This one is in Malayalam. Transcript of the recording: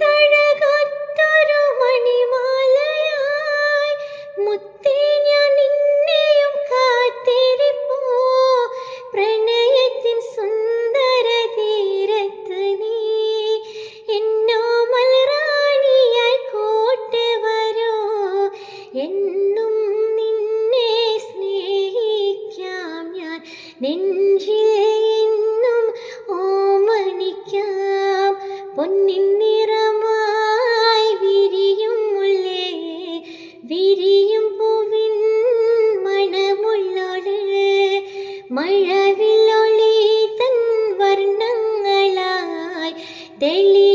കഴകൊത്തൊരു മുത്തേ ഞാൻ പ്രണയത്തിൻ സുന്ദര നീ എന്നും നിന്നെ ഞാൻ. എന്നും ഓമനിക്കാം. പൊന്നിൻ മഴവിലൊളി തൻ വർണങ്ങളായി തെളി